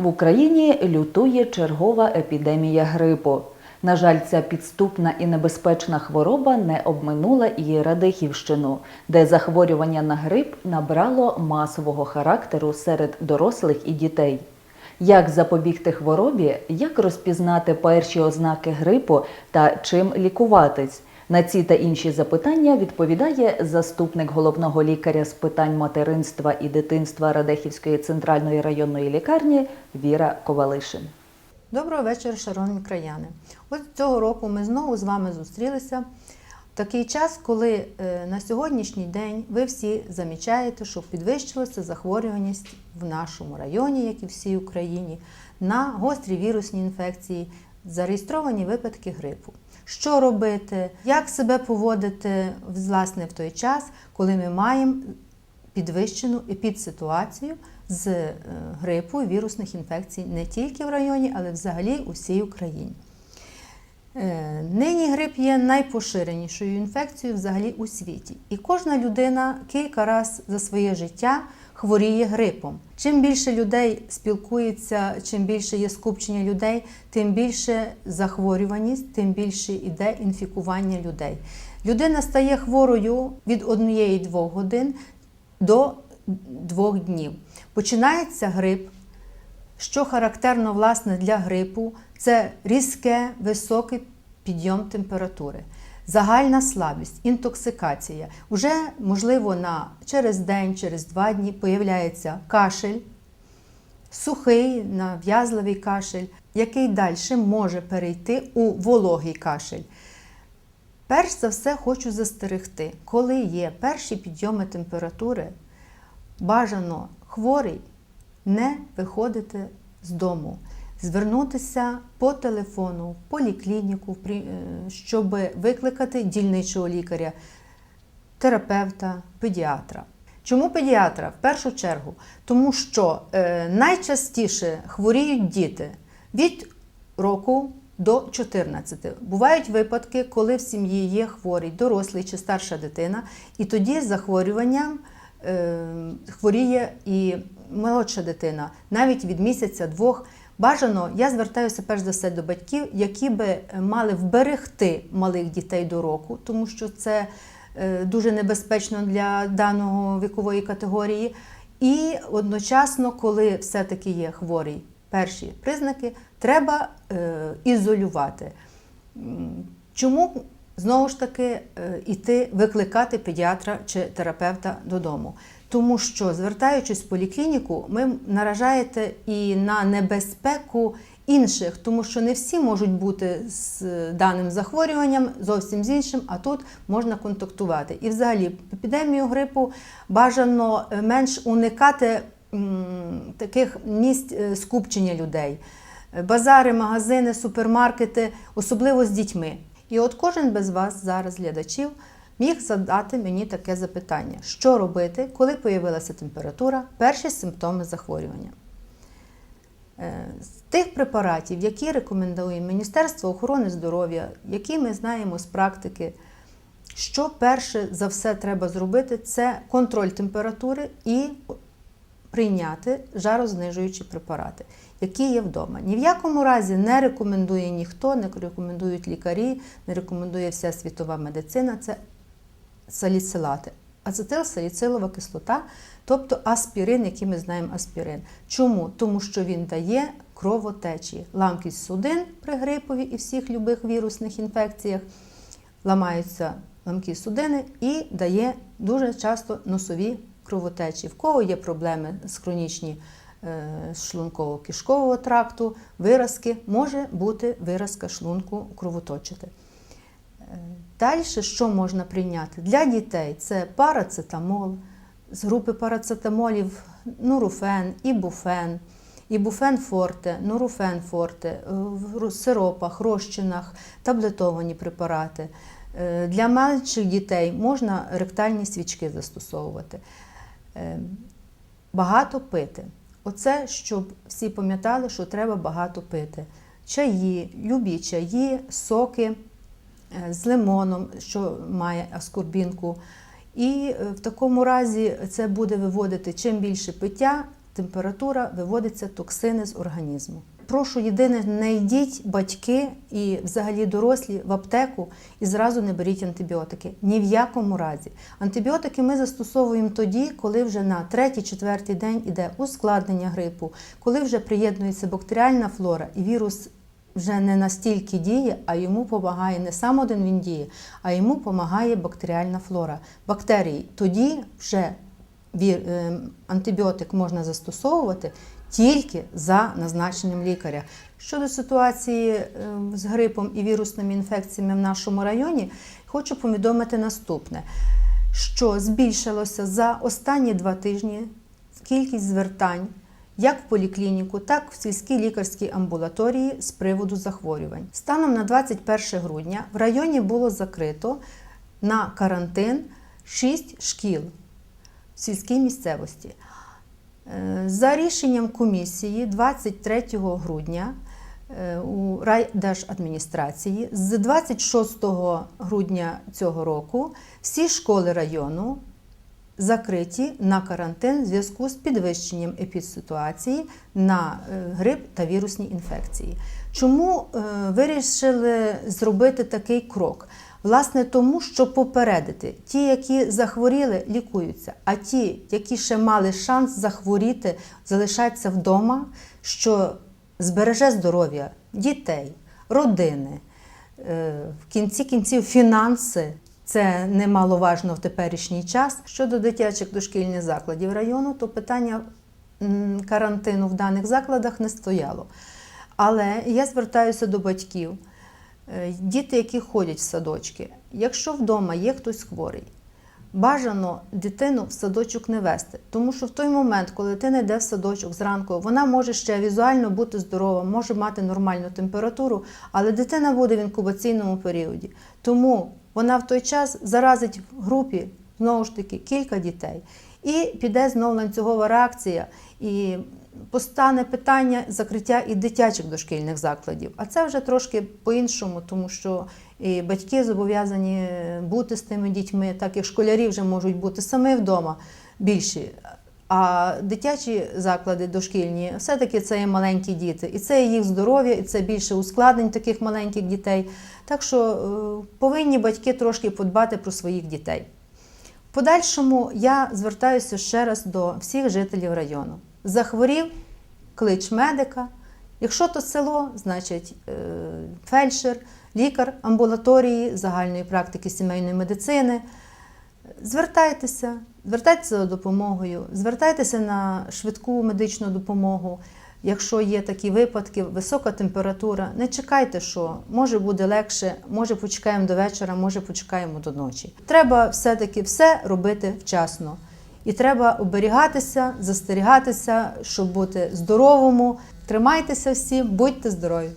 В Україні лютує чергова епідемія грипу. На жаль, ця підступна і небезпечна хвороба не обминула і Радихівщину, де захворювання на грип набрало масового характеру серед дорослих і дітей. Як запобігти хворобі, як розпізнати перші ознаки грипу та чим лікуватись? На ці та інші запитання відповідає заступник головного лікаря з питань материнства і дитинства Радехівської центральної районної лікарні Віра Ковалишин. Доброго вечора, шановні краяни. Ось цього року ми знову з вами зустрілися такий час, коли е, на сьогоднішній день ви всі замічаєте, що підвищилася захворюваність в нашому районі, як і всій Україні, на гострі вірусні інфекції, зареєстровані випадки грипу. Що робити, як себе поводити власне в той час, коли ми маємо підвищену епідситуацію з е, грипу вірусних інфекцій не тільки в районі, але взагалі у всій Україні. Е, Нині грип є найпоширенішою інфекцією взагалі у світі. І кожна людина кілька разів за своє життя хворіє грипом. Чим більше людей спілкується, чим більше є скупчення людей, тим більше захворюваність, тим більше йде інфікування людей. Людина стає хворою від 1-2 годин до 2 днів. Починається грип. Що характерно власне для грипу, це різке, високий підйом температури, загальна слабість, інтоксикація. Уже, можливо, на через день, через два дні появляється кашель, сухий, нав'язливий кашель, який далі може перейти у вологий кашель. Перш за все, хочу застерегти, коли є перші підйоми температури, бажано хворий не виходити з дому, звернутися по телефону, в поліклініку, е, щоб викликати дільничого лікаря, терапевта, педіатра. Чому педіатра? В першу чергу, тому що е, найчастіше хворіють діти від року до 14. Бувають випадки, коли в сім'ї є хворий дорослий чи старша дитина, і тоді з захворюванням е, хворіє і молодша дитина, навіть від місяця-двох. Бажано, я звертаюся перш за все до батьків, які би мали вберегти малих дітей до року, тому що це е, дуже небезпечно для даного вікової категорії. І одночасно, коли все-таки є хворий перші признаки, треба е, ізолювати. Чому знову ж таки е, іти викликати педіатра чи терапевта додому? Тому що, звертаючись в поліклініку, ми наражаєте і на небезпеку інших, тому що не всі можуть бути з даним захворюванням, зовсім з іншим, а тут можна контактувати. І взагалі епідемію грипу бажано е, менш уникати таких місць е, скупчення людей. Базари, магазини, супермаркети, особливо з дітьми. І от кожен без вас зараз, глядачів, міг задати мені таке запитання: що робити, коли появилася температура, перші симптоми захворювання. Е, З тих препаратів, які рекомендує Міністерство охорони здоров'я, які ми знаємо з практики, що перше за все треба зробити, це контроль температури і прийняти жарознижуючі препарати, які є вдома. Ні в якому разі не рекомендує ніхто, не рекомендують лікарі, не рекомендує вся світова медицина. Це саліцилати. Ацетилсаліцилова кислота, тобто аспірин, який ми знаємо аспірин. Чому? Тому що він дає кровотечі, ламкість судин при грипові і всіх любих вірусних інфекціях, ламаються ламкі судини і дає дуже часто носові кровотечі. В кого є проблеми з хронічні е, шлунково-кишкового тракту, виразки, може бути виразка шлунку кровоточити. Далі що можна прийняти? Для дітей це парацетамол, з групи парацетамолів нуруфен, ібуфен, ібуфен форте, нуруфен форте, е, в сиропах, розчинах, таблетовані препарати. Е, Для менших дітей можна ректальні свічки застосовувати. Е, Багато пити. Оце, щоб всі пам'ятали, що треба багато пити. Чаї, любі чаї, соки е, з лимоном, що має аскорбінку. І е, в такому разі це буде виводити чим більше пиття, температура, виводиться токсини з організму. Прошу єдине, не йдіть батьки і взагалі дорослі в аптеку і зразу не беріть антибіотики. Ні в якому разі. Антибіотики ми застосовуємо тоді, коли вже на третій-четвертий день іде ускладнення грипу, коли вже приєднується бактеріальна флора і вірус вже не настільки діє, а йому допомагає не сам один він діє, а йому допомагає бактеріальна флора. Бактерії тоді вже е, антибіотик можна застосовувати тільки за назначенням лікаря. Щодо ситуації е, з грипом і вірусними інфекціями в нашому районі, хочу повідомити наступне: що збільшилося за останні два тижні кількість звертань як в поліклініку, так і в сільській лікарській амбулаторії з приводу захворювань. Станом на 21 грудня в районі було закрито на карантин 6 шкіл в сільській місцевості. За рішенням комісії 23 грудня е, у райдержадміністрації з 26 грудня цього року всі школи району закриті на карантин в зв'язку з підвищенням епідситуації на е, грип та вірусні інфекції. Чому е, вирішили зробити такий крок? Власне, тому що попередити ті, які захворіли, лікуються, а ті, які ще мали шанс захворіти, залишаться вдома, що збереже здоров'я дітей, родини, е, в кінці кінців фінанси. Це немаловажно в теперішній час. Щодо дитячих дошкільних закладів району, то питання карантину в даних закладах не стояло. Але я звертаюся до батьків, діти, які ходять в садочки, якщо вдома є хтось хворий, бажано дитину в садочок не вести, тому що в той момент, коли дитина йде в садочок зранку, вона може ще візуально бути здорова, може мати нормальну температуру, але дитина буде в інкубаційному періоді. Тому вона в той час заразить в групі знову ж таки кілька дітей. І піде знову ланцюгова реакція, і постане питання закриття і дитячих дошкільних закладів. А це вже трошки по-іншому, тому що і батьки зобов'язані бути з тими дітьми, так як школярі вже можуть бути самі вдома більші. А дитячі заклади дошкільні все-таки це є маленькі діти, і це є їх здоров'я, і це більше ускладнень таких маленьких дітей. Так що е, повинні батьки трошки подбати про своїх дітей. В подальшому я звертаюся ще раз до всіх жителів району. Захворів, клич медика. Якщо то село, значить е, фельдшер, лікар амбулаторії загальної практики сімейної медицини. Звертайтеся, звертайтеся за допомогою, звертайтеся на швидку медичну допомогу. Якщо є такі випадки, висока температура, не чекайте, що може буде легше, може почекаємо до вечора, може почекаємо до ночі. Треба все-таки все робити вчасно. І треба оберігатися, застерігатися, щоб бути здоровому. Тримайтеся всі, будьте здорові!